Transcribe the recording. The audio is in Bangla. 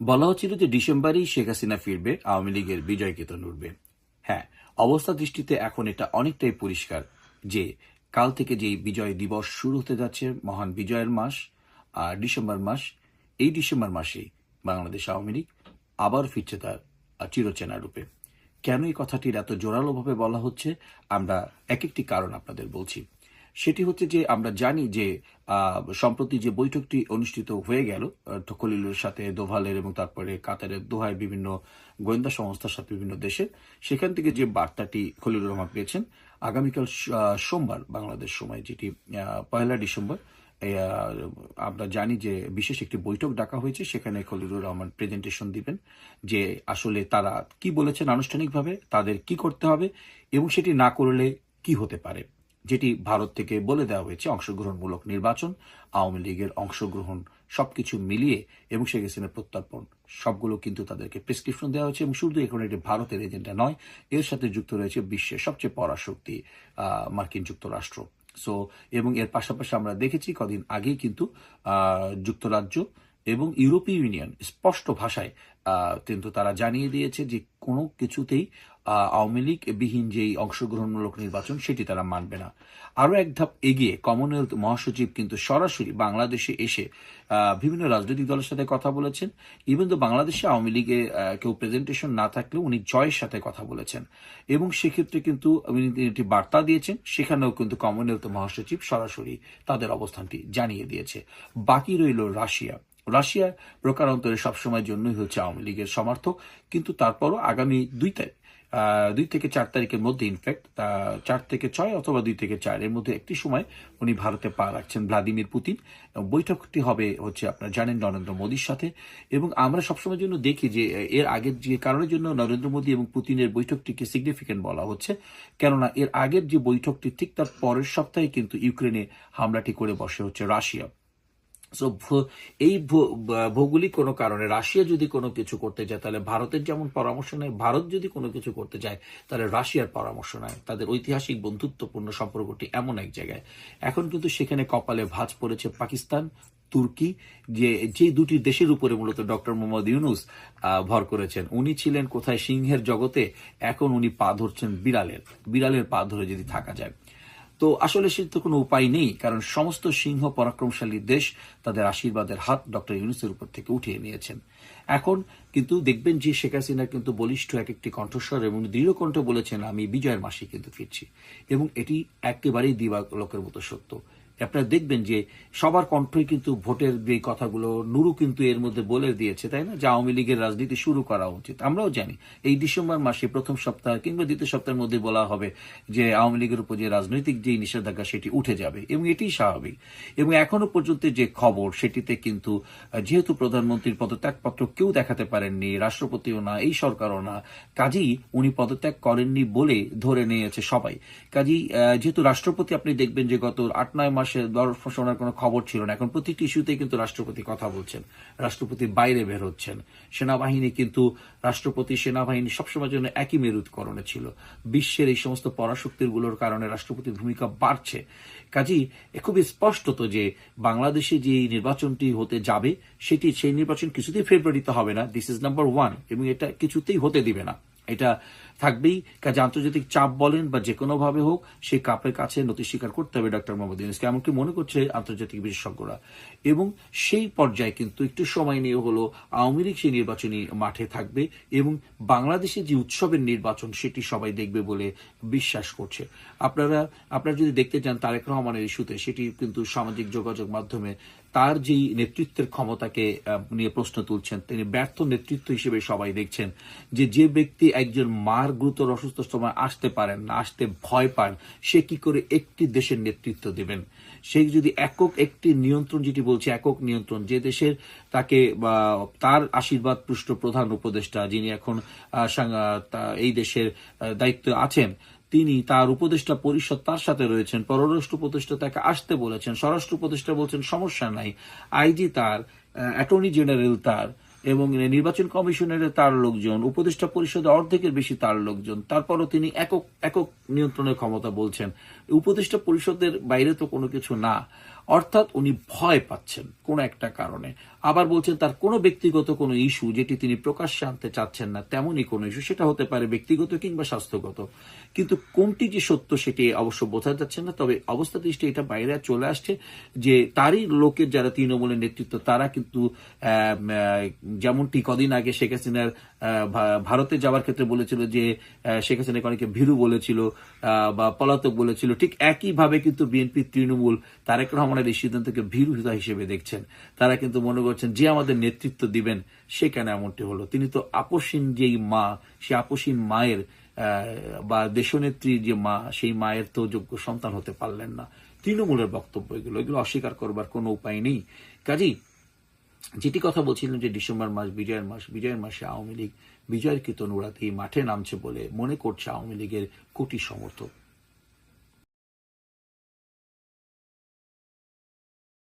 বলা হচ্ছিল যে ডিসেম্বরেই শেখ হাসিনা ফিরবে, আওয়ামী লীগের বিজয় কেতন উঠবে। হ্যাঁ অবস্থা দৃষ্টিতে এখন এটা অনেকটাই পরিষ্কার যে কাল থেকে যে বিজয় দিবস শুরু হতে যাচ্ছে, মহান বিজয়ের মাস আর ডিসেম্বর মাস, এই ডিসেম্বর মাসেই বাংলাদেশ আওয়ামী লীগ আবার ফিরছে তার চিরচেনা রূপে। কেন এই কথাটির এত জোরালোভাবে বলা হচ্ছে, আমরা এক একটি কারণ আপনাদের বলছি। সেটি হচ্ছে যে আমরা জানি যে সম্প্রতি যে বৈঠকটি অনুষ্ঠিত হয়ে গেল খলিলুর সাথে দোভালের এবং তারপরে কাতারের দোহায় বিভিন্ন গোয়েন্দা সংস্থার সাথে বিভিন্ন দেশে, সেখান থেকে যে বার্তাটি খলিলুর রহমান পেয়েছেন, আগামীকাল সোমবার, বাংলাদেশ সময় যেটি পয়লা ডিসেম্বর আমরা জানি যে বিশেষ একটি বৈঠক ডাকা হয়েছে, সেখানে খলিলুর রহমান প্রেজেন্টেশন দিবেন যে আসলে তারা কি বলেছেন আনুষ্ঠানিকভাবে, তাদের কি করতে হবে এবং সেটি না করলে কি হতে পারে। যেটি ভারত থেকে বলে দেওয়া হয়েছে, অংশগ্রহণমূলক নির্বাচন, আওয়ামী লীগের অংশগ্রহণ সবকিছু মিলিয়ে এবং শেখ হাসিনার প্রত্যর্পণ, সবগুলো কিন্তু তাদেরকে প্রেসক্রিপশন দেওয়া হয়েছে এবং শুধু এখন এটি ভারতের এজেন্ডা নয়, এর সাথে যুক্ত রয়েছে বিশ্বের সবচেয়ে পরাশক্তি মার্কিন যুক্তরাষ্ট্র। সো এবং এর পাশাপাশি আমরা দেখেছি কদিন আগেই কিন্তু যুক্তরাজ্য এবং ইউরোপীয় ইউনিয়ন স্পষ্ট ভাষায় কিন্তু তারা জানিয়ে দিয়েছে যে কোনো কিছুতেই আওয়ামী লীগ বিহীন যেই অংশগ্রহণমূলক নির্বাচন সেটি তারা মানবে না। আরও এক ধাপ এগিয়ে কমনওয়েলথ মহাসচিব কিন্তু সরাসরি বাংলাদেশে এসে বিভিন্ন রাজনৈতিক দলের সাথে কথা বলেছেন। ইভেন তো বাংলাদেশে আওয়ামী লীগে কেউ প্রেজেন্টেশন না থাকলেও উনি জয়ের সাথে কথা বলেছেন। এবং সেক্ষেত্রে কিন্তু উনি একটি বার্তা দিয়েছেন, সেখানেও কিন্তু কমনওয়েলথ মহাসচিব সরাসরি তাদের অবস্থানটি জানিয়ে দিয়েছে। বাকি রইল রাশিয়া। রাশিয়া প্রকারান্তরে সবসময়ের জন্যই হচ্ছে আওয়ামী লীগের সমর্থক। কিন্তু তারপরও আগামী দুই তারিখ দুই থেকে চার তারিখের মধ্যে ইনফ্যাক্ট চার থেকে ছয় অথবা দুই থেকে চার, এর মধ্যে একটি সময় উনি ভারতে পা রাখছেন ভ্লাদিমির পুতিন। বৈঠকটি হবে হচ্ছে আপনারা জানেন নরেন্দ্র মোদীর সাথে। এবং আমরা সবসময়ের জন্য দেখি যে, এর আগের যে কারণের জন্য নরেন্দ্র মোদী এবং পুতিনের বৈঠকটিকে সিগনিফিকেন্ট বলা হচ্ছে। কেননা এর আগের যে বৈঠকটি, ঠিক তার পরের সপ্তাহে কিন্তু ইউক্রেনে হামলাটি করে বসে হচ্ছে রাশিয়া। সো এই ভৌগোলিক কোনো কারণে রাশিয়া যদি কোনো কিছু করতে যায় তাহলে ভারতের যেমন পরামর্শ নেয়, ভারত যদি কোনো কিছু করতে যায় তাহলে রাশিয়ার পরামর্শ নেয়। তাদের ঐতিহাসিক বন্ধুত্বপূর্ণ সম্পর্কটি এমন এক জায়গায়। এখন কিন্তু সেখানে কপালে ভাঁজ পড়েছে পাকিস্তান, তুর্কি, যে যে দুটি দেশের উপরে মূলত ডক্টর মোহাম্মদ ইউনুস ভর করেছেন। উনি ছিলেন কোথায় সিংহের জগতে, এখন উনি পা ধরছেন বিড়ালের। বিড়ালের পা ধরে যদি থাকা যায়। তো আসলে সে তো কোনো উপায় নেই, কারণ সমস্ত সিংহ পরাক্রমশালী দেশ তাদের আশীর্বাদের হাত ডক্টর ইউনুসের উপর থেকে উঠিয়ে নিয়েছেন। এখন কিন্তু দেখবেন যে শেখ হাসিনা কিন্তু বলিষ্ঠ এক একটি কণ্ঠস্বর এবং দৃঢ় কণ্ঠ বলেছেন, আমি বিজয়ের মাসে কিন্তু ফিরছি। এবং এটি একেবারেই দিবালোকের মতো সত্য। আপনারা দেখবেন যে সবার কণ্ঠই কিন্তু ভোটের যে কথাগুলো, নুরু কিন্তু এর মধ্যে বলে দিয়েছে, তাই না? যে আওয়ামী লীগের রাজনীতি শুরু করা উচিত। আমরাও জানি, এই ডিসেম্বর মাসে প্রথম সপ্তাহ কিংবা দ্বিতীয় সপ্তাহের মধ্যে বলা হবে যে আওয়ামী লীগের উপর যে রাজনৈতিক যে নিষেধাজ্ঞা, সেটি উঠে যাবে, এবং এটিই স্বাভাবিক। এবং এখনও পর্যন্ত যে খবর, সেটিতে কিন্তু, যেহেতু প্রধানমন্ত্রীর পদত্যাগপত্র কেউ দেখাতে পারেননি, রাষ্ট্রপতিও না, এই সরকারও না, কাজেই উনি পদত্যাগ করেননি বলে ধরে নিয়েছে সবাই। কাজেই যেহেতু রাষ্ট্রপতি আপনি দেখবেন যে গত আট, নয় মাসে দর্শনার কোনো খবর ছিল না। এখন প্রতিটি ইস্যুতেই কিন্তু রাষ্ট্রপতি কথা বলছেন, রাষ্ট্রপতি বাইরে বের হচ্ছেন। সেনাবাহিনী কিন্তু রাষ্ট্রপতি সেনাবাহিনী সবসময় জন্য একই মেরুৎকরণে ছিল। বিশ্বের এই সমস্ত পরাশক্তিগুলোর কারণে রাষ্ট্রপতির ভূমিকা বাড়ছে। কাজেই খুবই স্পষ্ট তো যে বাংলাদেশে যে নির্বাচনটি হতে যাবে, সেটি সেই নির্বাচন কিছুতেই ফেব্রুয়ারিতে হবে না। দিস ইজ নাম্বার ওয়ান এবং এটা কিছুতেই হতে দিবে না। এটা থাকবেই। কাজে আন্তর্জাতিক চাপ বলেন বা যে কোনো ভাবে হোক সেই কাপের কাছে নতি স্বীকার করতে হবে ডক্টর মোহাম্মদ ইউনুসকে এমনকি মনে করছে আন্তর্জাতিক বিশেষজ্ঞরা। এবং সেই পর্যায়ে কিন্তু একটু সময় নিয়ে হলো আওয়ামী লীগ সেই নির্বাচনী মাঠে থাকবে এবং বাংলাদেশে যে উৎসবের নির্বাচন সেটি সবাই দেখবে বলে বিশ্বাস করছে। আপনারা আপনারা যদি দেখতে চান তারেক রহমানের ইস্যুতে, সেটি কিন্তু সামাজিক যোগাযোগ মাধ্যমে তার যেই নেতৃত্বের ক্ষমতাকে নিয়ে প্রশ্ন তুলছেন, তিনি ব্যর্থ নেতৃত্ব হিসেবে সবাই দেখছেন যে যে ব্যক্তি একজন মার গুরুতর অসুস্থ সময় আসতে পারেন না, আসতে ভয় পান, সে কি করে একটি দেশের নেতৃত্ব দেবেন? সেই যদি একক একটি নিয়ন্ত্রণ, যেটি বলছে একক নিয়ন্ত্রণ, যে দেশের তাকে তার আশীর্বাদ পুষ্ট প্রধান উপদেষ্টা যিনি এখন সাং- এই দেশের দায়িত্বে আছেন, তিনি তার উপদেষ্টা পরিষদ তার সাথে রয়েছেন, পররাষ্ট্র উপদেষ্টা তাকে আসতে বলেছেন, স্বরাষ্ট্র উপদেষ্টা বলছেন সমস্যা নাই। আইজি তার অ্যাটর্নি জেনারেল তার এবং নির্বাচন কমিশনের তার লোকজন, উপদেষ্টা পরিষদে অর্ধেকের বেশি তার লোকজন, তারপরও তিনি একক একক নিয়ন্ত্রণের ক্ষমতা বলছেন। উপদেষ্টা পরিষদের বাইরে তো কোনো কিছু না। অর্থাৎ উনি ভয় পাচ্ছেন কোনো একটা কারণে। আবার বলছেন, তার কোনো ব্যক্তিগত কোনো ইস্যু যেটি তিনি প্রকাশ্যে আনতে চাচ্ছেন না, তেমনই কোনো ইস্যু, সেটা হতে পারে ব্যক্তিগত কিংবা স্বাস্থ্যগত। কিন্তু কোনটি যে সত্য সেটি অবশ্য বোঝা যাচ্ছে না, তবে অবস্থা দৃষ্টি এটা বাইরে চলে আসছে যে তারই লোকের যারা তৃণমূলের নেতৃত্ব, তারা কিন্তু যেমনটি কদিন আগে শেখ হাসিনার ভারতে যাওয়ার ক্ষেত্রে বলেছিল যে শেখ হাসিনাকে অনেকে ভীরু বলেছিল বা পলাতক বলেছিল, ঠিক একইভাবে কিন্তু বিএনপি তৃণমূল তারেক রহমানের এই সিদ্ধান্তকে ভীরুতা হিসেবে দেখছেন। তারা কিন্তু মনে করছেন, যে আমাদের নেতৃত্ব দিবেন, সে কেন এমনটি হলো? তিনি তো আপসীন যেই মা, সে আপসীন মায়ের বা দেশনেত্রী যে মা, সেই মায়ের তো যোগ্য সন্তান হতে পারলেন না। তৃণমূলের বক্তব্য এগুলো এগুলো অস্বীকার করবার কোনো উপায় নেই। কাজেই যেটি কথা বলছিলাম যে ডিসেম্বর মাস, বিজয়ের মাস, বিজয়ের মাসে আওয়ামী লীগ বিজয়ের কীর্তন উড়াতেই মাঠে নামছে বলে মনে করছে আওয়ামী লীগের কোটি সমর্থক।